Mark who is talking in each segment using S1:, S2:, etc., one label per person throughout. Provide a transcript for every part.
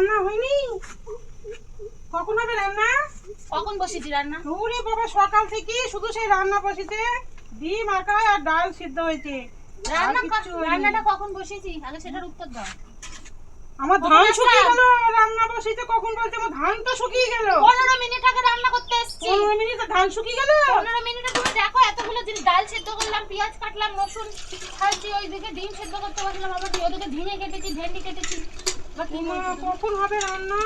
S1: রান্না হয়নি? কখন হবে রান্না?
S2: কখন বসেছি রান্না?
S1: ওরে বাবা সকাল থেকে শুধু সেই রান্না বসেছে। ডিম আঁকা আর ডাল সিদ্ধ হয়েছে।
S2: রান্না। রান্নাটা কখন বসেছি? আগে সেটার উত্তর দাও।
S1: আমার ধান শুকিয়ে গেল রান্না বসিতে কখন বলতে আমার ধান তো শুকিয়ে গেল।
S2: পনেরো মিনিট আগে রান্না করতে এসছি।
S1: পনেরো মিনিটে ধান শুকিয়ে গেল?
S2: পনেরো মিনিটে তুমি দেখো এতগুলো জিনিস ডাল সেদ্ধ করলাম পেঁয়াজ কাটলাম রসুন খাচ্ছি ওইদিকে ডিম সেদ্ধ করতে বসলাম আবার ওদিকে ঝিঙে কেটেছি ভেন্ডি কেটেছি?
S1: কখন হবে রান্না?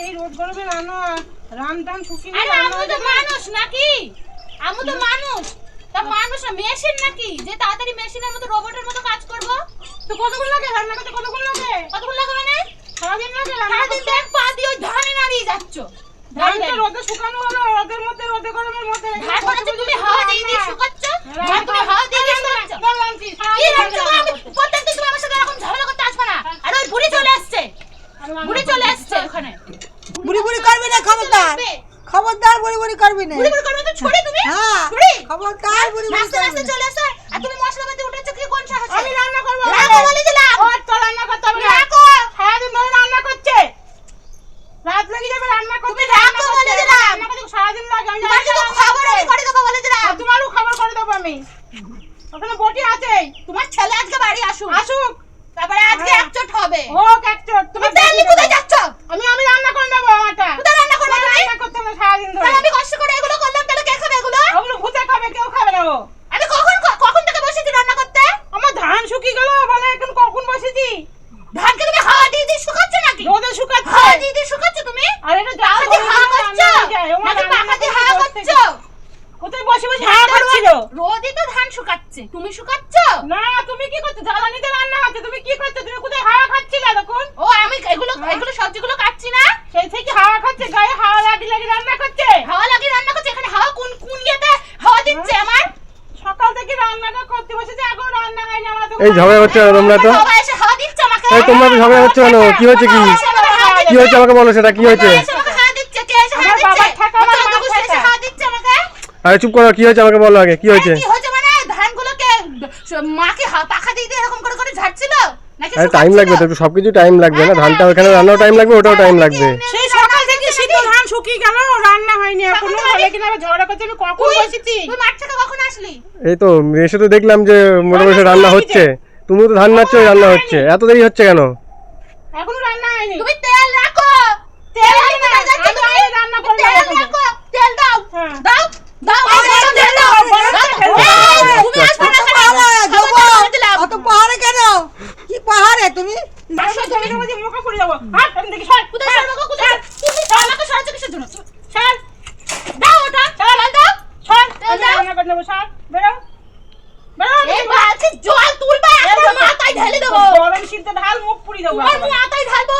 S1: এই রোদ গরমে রান্না রান টান শুকিয়ে
S2: আরে আমু
S1: হয়ে
S2: তো মানুষ নাকি? আমু তো মানুষ। তা মানুষ না মেশিন নাকি? যে তাড়াতাড়ি মেশিনের মতো রোবটের মতো কাজ করব?
S1: তো কতক্ষণ লাগে? রান্না করতে কতক্ষণ লাগে?
S2: কতক্ষণ লাগবে মানে?
S1: সারাদিন লাগে
S2: সারাদিন দেখ পা দিয়ে ওই ধানে নাড়িয়ে যাচ্ছ।
S1: ধান তো রোদে শুকানো হলো রোদের মধ্যে রোদে গরমের মধ্যে।
S2: ধান তুমি হাওয়া দিয়ে দিয়ে শুকাচ্ছ ধান তুমি হাওয়া দিয়ে দিয়ে শুকাচ্ছ কি রাখছো গো? আমি প্রত্যেকদিন তুমি আমার সাথে এরকম ঝামেলা করতে আসবে না আর ওই বুড়ি চলে আসছে বুড়ি চলে আসছে ওখানে
S3: বুড়ি বুড়ি করবি না খবরদার খবরদার বুড়ি বুড়ি করবি না
S2: বুড়ি বুড়ি করবে তো ছড়ে তুমি
S3: হ্যাঁ
S2: বুড়ি
S3: খবরদার বুড়ি বুড়ি
S2: নাচতে নাচতে
S3: করবি না।
S2: চলে আসছে আর তুমি মশলাপাতি উঠেছো কি কোন সাহসে
S1: আমি রান্না করব
S2: রাখো বলে দিলাম
S1: ওর তো রান্না করতে হবে না।
S2: রাখো
S1: সারাদিন ধরে রান্না করছে রাত লেগে যাবে রান্না করতে
S2: তুমি রাখো বলে দিলাম।
S1: রান্না করতে সারাদিন লাগে আমি
S2: তোমার
S1: জানি
S2: শুধু
S1: রান্না
S2: খবর
S1: করতে।
S2: আমি করে দেবো বলে দিলাম
S1: আর তোমারও খাবার করে দেবো আমি ওখানে বটি আছেই
S2: তোমার ছেলে আজকে বাড়ি আসুক
S1: আসুক
S2: তারপরে আজকে
S1: হ্যাঁ।
S2: একচোট হবে
S1: হোক একচোট
S2: তুমি
S1: তুমি
S2: তেল নিয়ে কোথায় যাচ্ছ
S1: আমি আমি রান্না করে নেব আমারটা
S2: কোথায় রান্না করবে
S1: তোমার
S2: তুমি
S1: রান্না করতে হবে সারাদিন ধরে
S2: তাহলে আমি কষ্ট করে এগুলো করলাম তাহলে কে খাবে এগুলো
S1: ওগুলো ভূতে খাবে কেউ খাবে না ও
S2: আমি কখন কখন থেকে বসেছি রান্না করতে
S1: আমার ধান শুকিয়ে গেল বলে এখন কখন বসেছি
S2: ধানকে তুমি হাওয়া দিয়ে দিয়ে শুকাচ্ছ নাকি
S1: রোদে শুকাচ্ছে
S2: হাওয়া দিয়ে দিয়ে শুকাচ্ছ তুমি
S1: আর এটা জাল
S2: পাখা দিয়ে হাওয়া
S1: করে
S2: করছ
S1: রান্না হয়ে যায়। ও মা
S2: নাকি
S1: রান্না
S2: পাখা দিয়ে
S1: করতে
S2: হাওয়া
S1: বসতে
S2: করছ
S1: কোথায় বসে বসে হাওয়া করছিল
S2: রোদই তো ধান শুকাচ্ছে তুমি শুকাচ্ছ
S1: না তুমি কি করছ? জ্বালানিতে রান্না হচ্ছে তুমি কি করছ? তুমি কোথায় হাওয়া খাচ্ছিলে তখন
S2: ও আমি এগুলো এগুলো সবজিগুলো কাটছি না?
S1: সেই থেকে হাওয়া খাচ্ছে গায়ে হাওয়া লাগি লাগি রান্না করছে।
S2: হাওয়া লাগিয়ে রান্না করছি? এখানে হাওয়া কোন কোন ইয়েতে হাওয়া দিচ্ছে আমার?
S1: সকাল থেকে রান্নাটা করতে বসেছে এখন রান্না হয়নি আমার তো
S4: এই ঝগড়া কেন তোমরা তো?
S2: বাবা এসে হাওয়া দিচ্ছে আমাকে।
S4: এই তোমরা তো ঝগড়া করছ কেন? কি হয়েছে কি?
S2: হাওয়া
S4: কি। হয়েছে আমাকে বলো সেটা কি হয়েছে?
S2: হাওয়া হাওয়া। হাওয়া
S4: আরে চুপ করো কি হয়েছে আমাকে বলো আগে কি হয়েছে
S2: কি হয়েছে মানে ধানগুলোকে মাকে হা- পাখা দিয়ে এরকম করে করে ঝাড়ছিল?
S4: আরে টাইম লাগবে তো সবকিছু টাইম লাগবে না ধানটা ওখানে রান্নাও টাইম লাগবে ওটাও টাইম লাগবে।
S1: সেই সকাল থেকে সিদ্ধ ধান শুকিয়ে গেল রান্না হয়নি এখনও বলে কিনা ঝগড়া করছে আমি কখন বসেছি?
S2: তুই মাঠ থেকে কখন আসলি?
S4: এই তো এসে তো দেখলাম যে মোটামুটি রান্না হচ্ছে। তুমিও তো ধান নাচ্ছ রান্না হচ্ছে। এত দেরি হচ্ছে কেন?
S1: এখনও রান্না হয়নি।
S2: তুমি তেল রাখো। তেল
S1: আমি রান্না করব,
S2: তেল রাখো। তেল দাও
S1: হ্যাঁ।
S2: দাও দাও দাও, তেল দাও
S3: আরে,
S2: দাও।
S3: আরে,
S2: এই, তুমি আসবে না কেন?
S3: পাহাড়ে,
S2: আমি
S3: জগৎ,
S2: কথা বলে দিলাম।
S3: অত পাহাড়ে কেন কি পাহাড়ে তুমি
S1: আসো তুমি বলছি মুখে পুড়ে যাব হাত আমি দেখি সর
S2: কোথায় সরবো গো, কোথায় সর- তুমি আমাকে সরাচ্ছ কিসের জন্য? সর। দাও ওটা, তেল দাও।
S1: সর
S2: তেল
S1: আমি
S2: দাও।
S1: রান্না করে নেব সর বেরো বেরো
S2: এই বালতি জল তুলবা, একদম মাথায় ঢেলে দেবো।
S1: গরম সিদ্ধ ঢাল মুখ পুড়ি দেবো
S2: তোমার ঢালবো।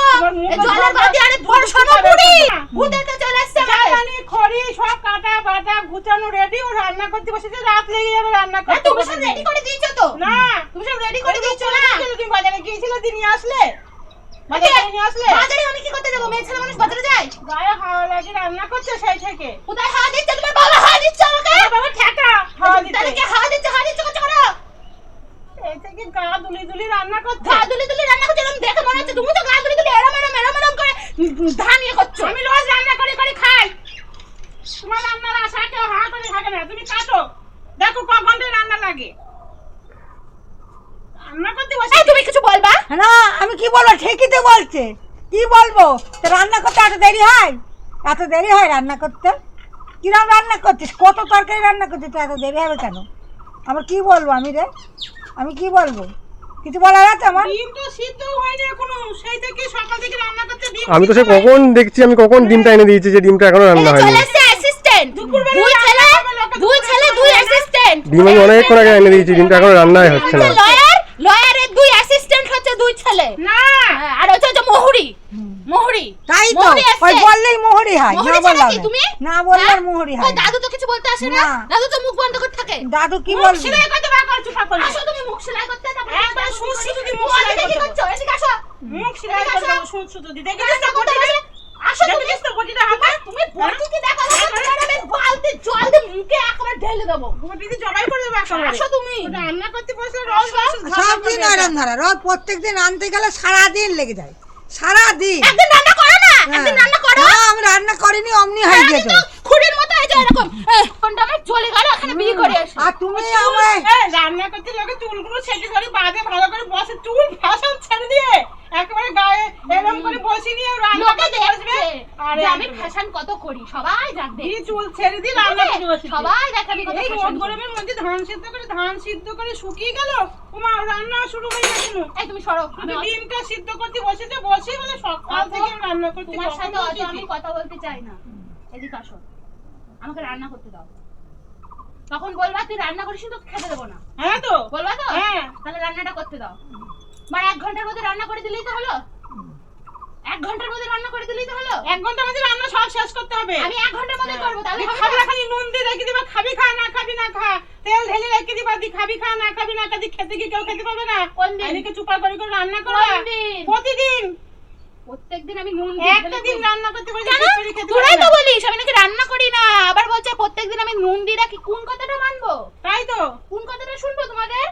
S2: জলের
S1: ঢালবো।
S2: আরে বড় সোনা পুরি। ভূতেতে চলে এসছে আমাকে।
S1: খড়ি সব কাটা বাটা গুছানো রেডি ও রান্না করতে বসেছে রাত লেগে যাবে রান্না করতে
S2: তুমি সব রেডি করে দিয়েছ তো?
S1: না
S2: তুমি সব রেডি করে দিয়েছ না?
S1: তুমি বাজারে গিয়েছিলে দিয়ে আসলে বাজারে নিয়ে
S2: আমি কি করতে যাব? মেয়ে ছেলে মানুষ বাজারে যায়?
S1: গায়ে হাওয়া লাগে রান্না করছে সেই থেকে
S2: কোথায় হাওয়া দিচ্ছে? তোমার বাবা হাওয়া দিচ্ছে আমাকে?
S1: বাবা ঠেকা হাওয়া দিতে
S2: হাওয়া দিচ্ছে? হাওয়া দিচ্ছে করছ কেন?
S1: গা দুলি দুলি রান্না করছে?
S2: গা দুলি দুলি রান্না করছ, এরম দেখে মনে হচ্ছে তুমি তো গা দুলি দুলি এরম এরম এরম এরম করে ধান ইয়ে করছ।
S1: আমি রোজ রান্না করে করে খাই। তোমার রান্নার আশা কেউ হা করে থাকে না তুমি কাটো। দেখো ক রান্না লাগে। রান্না করতে বসে
S2: তুমি কিছু বলবা?
S3: না আমি কি বলব? ঠিকই তো বলছে। কি বলব? তো রান্না করতে এত দেরি হয়? এত দেরি হয় রান্না করতে? কিরম রান্না করছিস? কত তরকারি রান্না করছিস? তো এত দেরি হবে কেন? আমার কি বলব আমি রে? আমি কি বলব? কিছু বলার আছে আমার?
S1: ডিম তো সিদ্ধ হয়নি এখনও। সেই থেকে সকাল থেকে রান্না করতে ডিম
S4: আমি তো সে কখন দেখছি আমি কখন ডিমটা এনে দিয়েছি যে ডিমটা
S2: এখনও
S4: রান্না হয়নি।
S2: চলে এসছে assistant। দুই ছেলে, দুই ছেলে, দুই assistant।
S4: ডিম আমি অনেকক্ষণ আগে এনে দিয়েছি ডিমটা এখনও রান্নাই হচ্ছে না।
S2: লয়ার লয়ারের দুই অ্যাসিস্ট্যান্ট হচ্ছে দুই ছেলে।
S1: না।
S2: আর হচ্ছে হচ্ছে মহুরি। মহুরি।
S3: তাই তো। ওই বললেই মোহরি হয় না বললাম
S2: তুমি?
S3: না বললে
S2: হ্যাঁ?
S3: মোহরি হয়।
S2: দাদু তো কিছু বলতে আসে না।
S3: না।
S2: দাদু তো মুখ বন্ধ করে
S3: দাদু কি
S1: মুখ সেলাই করতে বার করছ সকলে।
S2: আসো তুমি মুখ সেলাই করতে তারপরে
S1: একবার
S2: দাদু
S1: শুধু
S2: কি
S1: মুখ সেলাই করতে
S2: করছ এদিকে আসো।
S1: মুখ সেলাই
S2: এদিকে
S1: করে
S2: আসো।
S1: দেবো সুদ সুদ দিয়ে দেখি
S2: রান্না করতে আসো তুমি।
S1: তো বটিটা হাতে।
S2: তুমি বটিকে দেখাবো না, তোমার আমি বালতি জল দিয়ে মুখে একেবারে ঢেলে দেবো।
S1: বটিতে জবাই করে দেবে একেবারে।
S2: আসো তুমি।
S1: রান্না করতে বসে রোজ
S3: সব দিন আরাম ধরা। রোজ প্রত্যেক দিন আনতে গেলে সারাদিন লেগে যায়। সারাদিন।
S2: একদিন রান্না করো না?
S3: হ্যাঁ।
S2: একদিন রান্না করো।
S3: না, আমি রান্না করিনি অমনি হয়ে
S2: আমি
S3: গেছে
S2: তো খুঁড়ির মতো এই যে এরকম। এই, আমার চলে গেল এখানে বিয়ে করে
S3: আর তুমি আমায়
S1: রান্না করতে লোকে চুলগুলো ছেঁকে করে বাঁধে ভালো করে বসে। চুল ফাঁসান ছেড়ে দিয়ে একেবারে গায়ে এরকম করে বসে নিয়ে রান্না করতে বসবে আরে
S2: আমি ফ্যাশন কত করি সবাই জানবে।
S1: দিয়ে চুল ছেড়ে দিয়ে রান্না করতে বসেছে।
S2: সবাই দেখে আমি কত
S1: এই
S2: করি।
S1: গরমের মধ্যে ধান সিদ্ধ করে ধান সিদ্ধ করে শুকিয়ে গেল? তোমার রান্না শুরু হয়ে গেছিল।
S2: এই তুমি সরো আমি
S1: ডিমটা সিদ্ধ করতে বসেছে বসে বলে সকাল থেকে রান্না করতে
S2: তোমার সাথে আমি কথা বলতে চাই না। এদিকে আসো। আমাকে রান্না করতে দাও। তখন বলবা তুই রান্না করিস তো খেতে দেবো না।
S1: হ্যাঁ তো।
S2: বলবা তো?
S1: হ্যাঁ।
S2: তাহলে রান্নাটা করতে দাও। মানে এক ঘণ্টার মধ্যে রান্না করে দিলেই তো হলো? এক ঘণ্টার মধ্যে রান্না করে দিলেই তো হলো?
S1: এক ঘণ্টার মধ্যে রান্না সব শেষ করতে হবে।
S2: আমি এক ঘণ্টার মধ্যে করব তাহলে?
S1: খালি নুন দিয়ে রেখে দিবা খাবি খা না খাবি না খা। তেল ঢেলে রেখে দিবা দি খাবি খা না খাবি না খাবি খেতে কি কেউ খেতে পারবে না।
S2: কোন দিন?
S1: চুপা করে করে রান্না করো। প্রতিদিন।
S2: প্রত্যেকদিন আমি নুন
S1: একটা দিন রান্না করতে পারবে
S2: কেন? তোরাই তো বলিস আমি নাকি রান্না করি না। আবার বলছে প্রত্যেকদিন আমি নুন দিয়ে রাখি। কোন কথাটা মানবো?
S1: তাই তো।
S2: কোন কথাটা শুনব তোমাদের?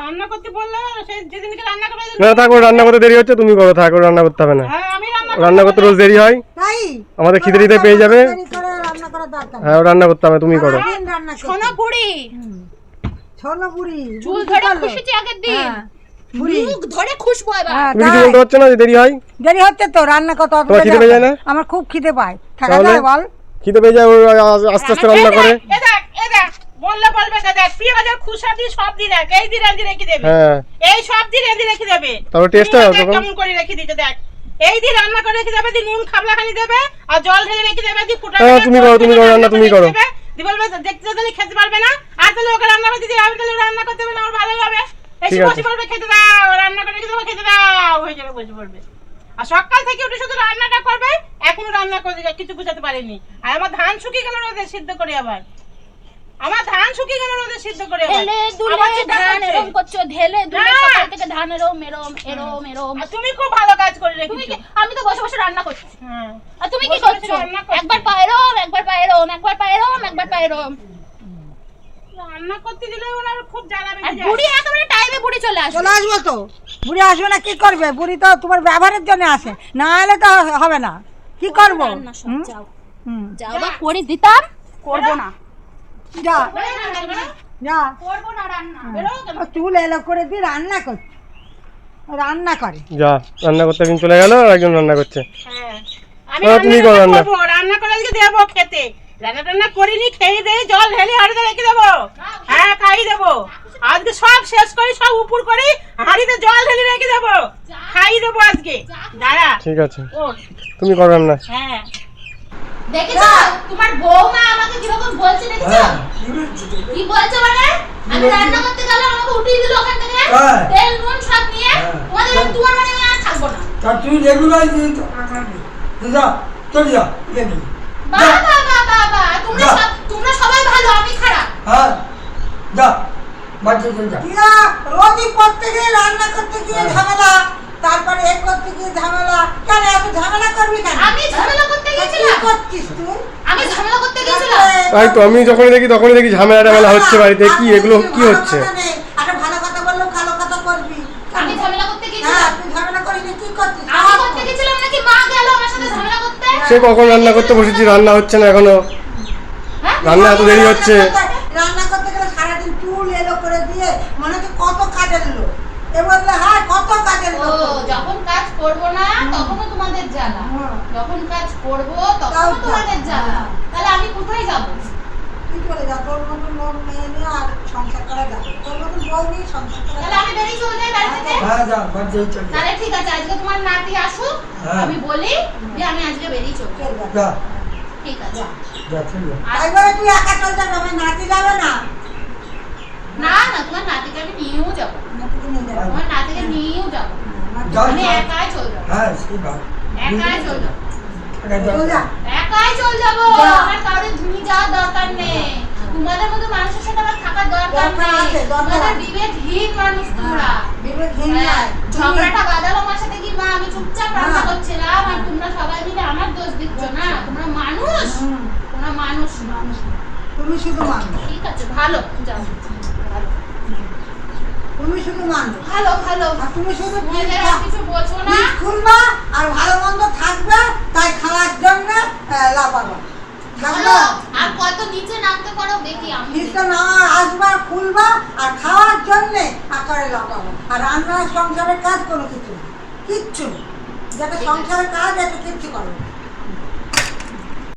S1: রান্না করতে বললে সেই যেদিনকে রান্না করবে
S4: না থাক রান্না করতে দেরি হচ্ছে তুমি করো থাক রান্না করতে হবে না।
S1: হ্যাঁ আমি রান্না
S4: রান্না করতে রোজ দেরি হয়।
S3: তাই?
S4: আমাদের খিদে খিদে পেয়ে যাবে। হ্যাঁ রান্না করতে হবে তুমি করো।
S2: চুল ধরে? খুশিছি আগের দিন।
S3: হ্যাঁ,
S2: মুখ ধরে খুশবো এবার।
S3: হ্যাঁ,
S4: তুমি কিছু বলতে পারছ না যে দেরি হয়?
S3: দেরি হচ্ছে তো রান্না কত
S4: তোমার খিদে পেয়ে যায় না?
S3: আমার খুব খিদে পায়। থাকা যায় বল।
S4: খিদে পেয়ে যায় আস্তে আস্তে রান্না করে।
S1: এ দেখ এ দেখ বললে বলবে না দেখ পেঁয়াজের খুসা দিয়ে সব দিয়ে দেখ এই দিয়ে রেঁধে রেখে দেবে। এই সব দিয়ে রেঁধে রেখে দেবে।
S4: তারপর টেস্টটা
S1: তুমি কেমন করে রেখে দিতে দেখ। এই দিয়ে রান্না করে রেখে দেবে দিয়ে নুন খাবলা খালি দেবে আর জল ঢেলে রেখে দেবে ফুটা
S4: হ্যাঁ, তুমি করো, তুমি করো, রান্না তুমি করো।
S1: বলবে দেখতে তাহলে খেতে পারবে না আর তাহলে ওকে রান্না করতে দিয়ে আমি তাহলে রান্না করতে হবে না ভালোই হবে।
S4: ঠিক আছে।
S1: বসে পড়বে খেতে দাও রান্না করে দেবো খেতে দাও হয়ে যাবে বসে পড়বে। আর সকাল থেকে উঠে শুধু রান্নাটা করবে এখনও রান্না করে কিছু বুঝাতে পারেনি। আর আমার ধান শুকিয়ে গেল রোদে সিদ্ধ করে আবার। আমার ধান শুকিয়ে গেল রোদে সিদ্ধ করে
S2: ঢেলে দুলে ধান। এরম করছ ঢেলে দুলে সকাল থেকে ধান এরম এরম এরম এরম।
S1: তুমি খুব ভালো কাজ করে
S2: তুমি
S1: রেখেছো।
S2: আমি তো বসে বসে রান্না করছি।
S1: হ্যাঁ।
S2: আর তুমি কি করছ। একবার পায়রম একবার পায়রম একবার পায়রম একবার পায়রম
S1: রান্না করতে দিলে ওনার খুব জ্বালা বেড়ে যায়।
S2: বুড়ি একেবারে টাইমে বুড়ি চলে আসবে।
S3: চলে আসব তো। বুড়ি আসবে না কি করবে? বুড়ি তো তোমার ব্যবহারের জন্য আসে। না এলে তো হবে না। কি করব?
S2: যাও। যাও বা করে দিতাম। করব না।
S3: যা। যা।
S2: করব না রান্না।
S3: চুল এলো করে দিয়ে রান্না করছে। রান্না করে।
S4: যা রান্না করতে একজন চলে গেল আর একজন রান্না করছে।
S1: হ্যাঁ। আমি রান্না
S4: করো রান্না।
S1: করব। রান্না করে আজকে দেবো খেতে। রান্না করিনি খেয়ে দিয়ে জল ঢেলে হাড়িতে রেখে দেবো। হ্যাঁ খাইয়ে দেবো। আজকে সব শেষ করে সব উপর করে হাড়িতে জল ঢেলে রেখে দেবো। খাইয়ে দেবো আজকে। দাঁড়া।
S4: ঠিক আছে। তুমি করো রান্না।
S1: হ্যাঁ।
S2: দেখেছ? তোমার বৌমা আমাকে কীরকম বলছে দেখেছ? কি বলছে মানে? আমি রান্না করতে গেলাম আমাকে উঠিয়ে দিল ওখান থেকে।
S5: হ্যাঁ।
S2: তেল নুন সব নিয়ে। তোমাদের তোমার মানে আমি আর থাকব না।
S5: তা তুই রেগুলার যা চলে যা রেডি
S2: বাবা বাবা বাবা তোমরা সব তোমরা সবাই ভালো আমি খারাপ।
S5: হ্যাঁ যা বাড়িতে চলে যা।
S3: রোজই করতে গিয়ে রান্না করতে গিয়ে ঝামেলা তারপরে এ করতে গিয়ে ঝামেলা। কেন এত ঝামেলা করবি কেন?
S2: আমি ঝামেলা করতে
S3: করছিস তুই?
S2: আমি ঝামেলা করতে গেছিলাম।
S4: তাই তো আমি যখনই দেখি তখনই দেখি ঝামেলা টামেলা হচ্ছে বাড়িতে। কি এগুলো কি হচ্ছে?
S3: একটা ভালো কথা বললেও ভালো কথা করবি।
S2: আমি ঝামেলা করতে
S3: হ্যাঁ
S2: গেছিলাম।
S3: তুই ঝামেলা করিনি কি করছিস?
S2: আমি করতে গেছিলাম নাকি মা গেল আমার সাথে ঝামেলা করতে?
S4: সে কখন রান্না করতে বসেছি রান্না হচ্ছে না এখনও।
S2: হ্যাঁ
S4: রান্না এত দেরি হচ্ছে।
S3: রান্না করতে গেলে সারাদিন চুল এলো করে দিয়ে মনে হচ্ছে কত কাজের লোক। এ বললে হ্যাঁ কত কাজের
S2: ও
S3: লোক।
S2: যখন কাজ করব না তখনও তোমাদের জ্বালা। যখন কাজ করব
S3: তাও
S2: তখনও তোমাদের
S3: জ্বালা।
S2: জ্বালা তাহলে আমি কোথায় যাব?
S3: কি করে যা তোর মতন লোক মেয়ে নিয়ে আর সংসার করা যাবে তোর মতন বউ নিয়ে সংসার করা
S2: তাহলে আমি বেরিয়ে চলে যাই বাড়ি থেকে?
S5: হ্যাঁ যা বাড়িতে চলে যা।
S2: তাহলে ঠিক আছে আজকে তোমার নাতি আসুক
S5: হ্যাঁ।
S2: আমি বলি যে আমি আজকে বেরিয়ে চলে যাব।
S3: চল যা।
S5: যা
S2: ঠিক আছে।
S5: যা চলে যা
S2: আর
S3: তাই বলে তুই একা চল যাবে আমার নাতি যাবে না?
S2: না না তোমার নাতিকে আমি নিয়েও যাব।
S3: নাতিকে নিয়ে যাবে।
S2: তোমার নাতিকে নিয়েও যাব। আমি একাই চলে যাব।
S5: হ্যাঁ সেই ভাব
S2: একাই চলে যাব। একাই চল যাব। আমার কারোর ধুনি যাওয়ার দরকার নেই। তোমাদের মতো মানুষের সাথে আমার থাকার দরকার নেই। তোমাদের বিবেকহীন মানুষ তোমরা।
S3: বিবেকহীন
S2: হ্যাঁ, ঝগড়াটা বাঁধালো আমার সাথে কি? মা আমি চুপচাপ রান্না
S3: হ্যাঁ।
S2: করছিলাম আর তোমরা সবাই মিলে আমার দোষ দিচ্ছ তোমরা মানুষ? মানুষ।
S3: তুমি শুধু মানুষ।
S2: ঠিক আছে ভালো। যাও।
S3: তুমি শুধু মানুষ।
S2: ভালো ভালো।
S3: আর তুমি শুধু
S2: কিছু বোঝো না।
S3: খুলবা আর ভালো মন্দ থাকবে তাই খাওয়ার জন্য লাফাবা।
S2: ভালো। আর কত নিচে নামতে পারো দেখি আমি।
S3: বীজটা না আসবা খুলবা আর খাওয়ার জন্য আকারে লাগাবো আর রান্নার সংসারের কাজ কোনো কিছু কিচ্ছু। যেটা সংসারের কাজ এটা কিচ্ছু করো।